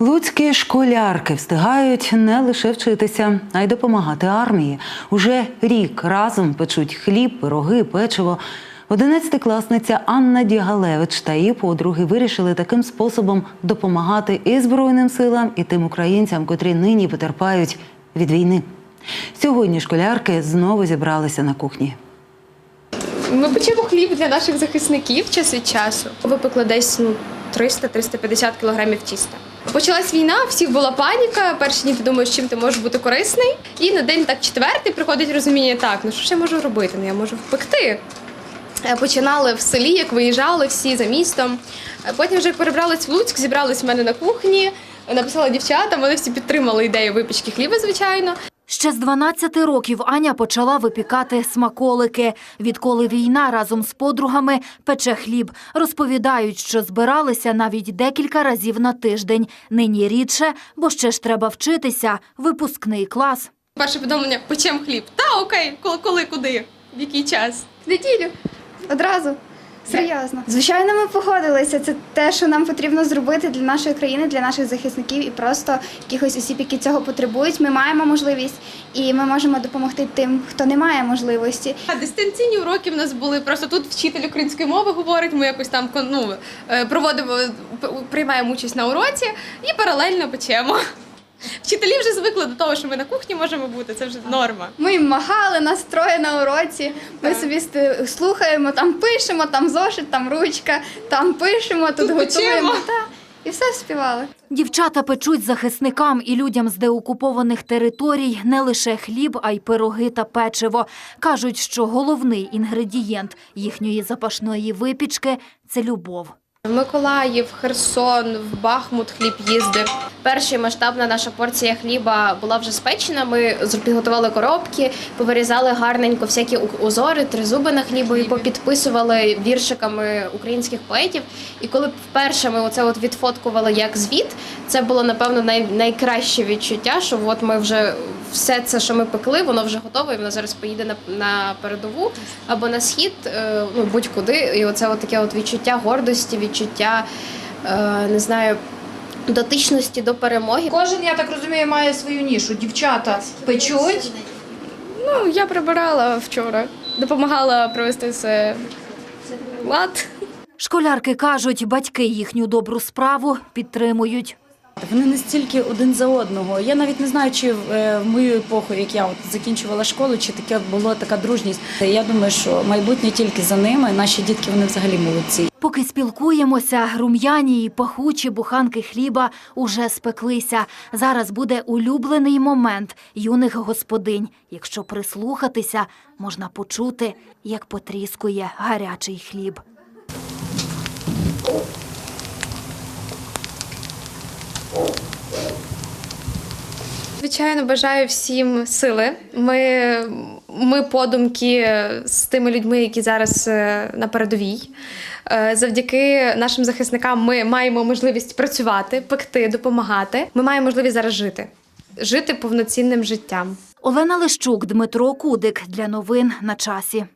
Луцькі школярки встигають не лише вчитися, а й допомагати армії. Уже рік разом печуть хліб, пироги, печиво. Одинадцятикласниця Анна Дігалевич та її подруги вирішили таким способом допомагати і Збройним силам, і тим українцям, котрі нині потерпають від війни. Сьогодні школярки знову зібралися на кухні. Ми печемо хліб для наших захисників час від часу. Випекли десь ну, 300-350 кілограмів тіста. Почалась війна, всіх була паніка. Перші дні ти думаєш, чим ти можеш бути корисний. І на день так четвертий приходить розуміння, так, ну що ж я можу робити? Ну я можу впекти. Е, Починали в селі, як виїжджали всі за містом. Е, Потім вже як перебрались в Луцьк, зібрались в мене на кухні, написала дівчатам, вони всі підтримали ідею випічки хліба, звичайно. Ще з 12 років Аня почала випікати смаколики. Відколи війна разом з подругами пече хліб. Розповідають, що збиралися навіть декілька разів на тиждень. Нині рідше, бо ще ж треба вчитися. Випускний клас. Перше повідомлення печем хліб. Та окей, коли, коли куди? В який час? В неділю. Одразу. Серйозно. Звичайно, ми погодилися. Це те, що нам потрібно зробити для нашої країни, для наших захисників і просто якихось осіб, які цього потребують. Ми маємо можливість і ми можемо допомогти тим, хто не має можливості. А дистанційні уроки в нас були просто тут вчитель української мови говорить. Ми якось там ну, е, проводимо, приймаємо участь на уроці і паралельно печемо. Вчителі вже звикли до того, що ми на кухні можемо бути. Це вже норма. Ми їм махали нас троє на уроці. Ми Так. собі слухаємо, там пишемо, там зошит, там ручка, там пишемо, тут, Тут готуємо. Та, і все співали. Дівчата печуть захисникам і людям з деокупованих територій не лише хліб, а й пироги та печиво. Кажуть, що головний інгредієнт їхньої запашної випічки це любов. Миколаїв, Херсон, в Бахмут хліб їздив. Перша масштабна наша порція хліба була вже спечена. Ми підготували коробки, повирізали гарненько всякі узори, тризуби на хлібу і попідписували віршиками українських поетів. І коли вперше ми оце от відфоткували як звіт, це було напевно най- найкраще відчуття, що от ми вже все це, що ми пекли, воно вже готове, і воно зараз поїде на, на передову або на схід, е, ну будь-куди. І оце от таке от відчуття гордості, відчуття е, не знаю. Дотичності до перемоги. Кожен, я так розумію, має свою нішу. Дівчата печуть. Ну, я прибирала вчора, допомагала провести все лад. Школярки кажуть, батьки їхню добру справу підтримують. Вони настільки один за одного. Я навіть не знаю, чи е, в мою епоху, як я от закінчувала школу, чи таке була така дружність. Я думаю, що майбутнє тільки за ними. Наші дітки вони взагалі молодці. Поки спілкуємося, рум'яні і пахучі буханки хліба уже спеклися. Зараз буде улюблений момент юних господинь. Якщо прислухатися, можна почути, як потріскує гарячий хліб. Звичайно, бажаю всім сили. Ми, ми подумки з тими людьми, які зараз е, на передовій. Е, Завдяки нашим захисникам ми маємо можливість працювати, пекти, допомагати. Ми маємо можливість зараз жити, жити повноцінним життям. Олена Лищук, Дмитро Кудик для новин на часі.